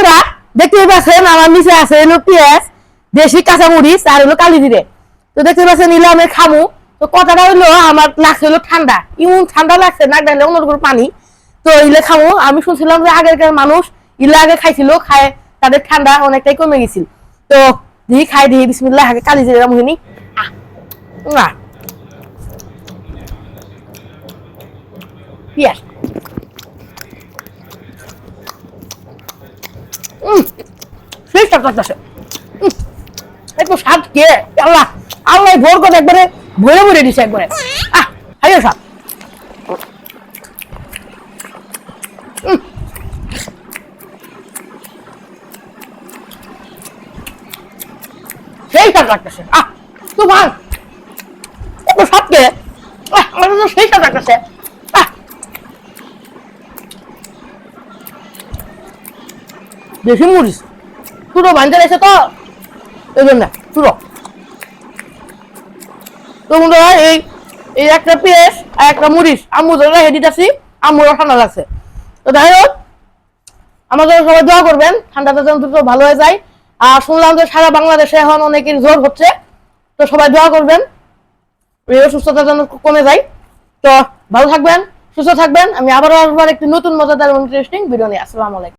বন্ধুরা, দেখতে পাচ্ছেন আমার নিচে আছে হলো পেঁয়াজ, দেশি কাঁচামরিচ আর হলো কালি জিরে। তো দেখতে পাচ্ছেন নিলে আমি খামু। তো কথাটা হলো, আমার লাগছে হলো ঠান্ডা। ইমন ঠান্ডা লাগছে নাক ডালে অন্য করে পানি। তো ইলে খামু। আমি শুনছিলাম যে আগেরকার মানুষ ইলে আগে খাইছিল, খায় তাদের ঠান্ডা অনেকটাই কমে গেছিল। তো দিই, খাই দিই, বিসমিল্লাহ, আগে কালি জিরে মুহিনী আহ আহ। পেঁয়াজ উম, সেই স্বাদ একটু স্বাদ কে? আল্লাহ আল্লাহ ভোর করে একবারে ভরে ভরে দিছে একবারে। আহ হাই। সেই স্বাদ লাগতেছে আহ তুফান একটু কে? সেই স্বাদ লাগতেছে দেশি মরিচ ছোট বান্ধে এসে তো এই জন্য ছোট তো এই এই একটা আর একটা আম্মু ধরে ঠান্ডা লাগছে। তো যাই হোক আমাদের সবাই দোয়া করবেন। ঠান্ডাটা যেন দ্রুত ভালো হয়ে যায়। আর শুনলাম যে সারা বাংলাদেশে এখন অনেকের জ্বর হচ্ছে। তো সবাই দোয়া করবেন। এই অসুস্থতা যেন কমে যায়। তো ভালো থাকবেন, সুস্থ থাকবেন। আমি আবারও আসবার একটি নতুন মজাদার ইন্টারেস্টিং ভিডিও নিয়ে। আসসালামু আলাইকুম।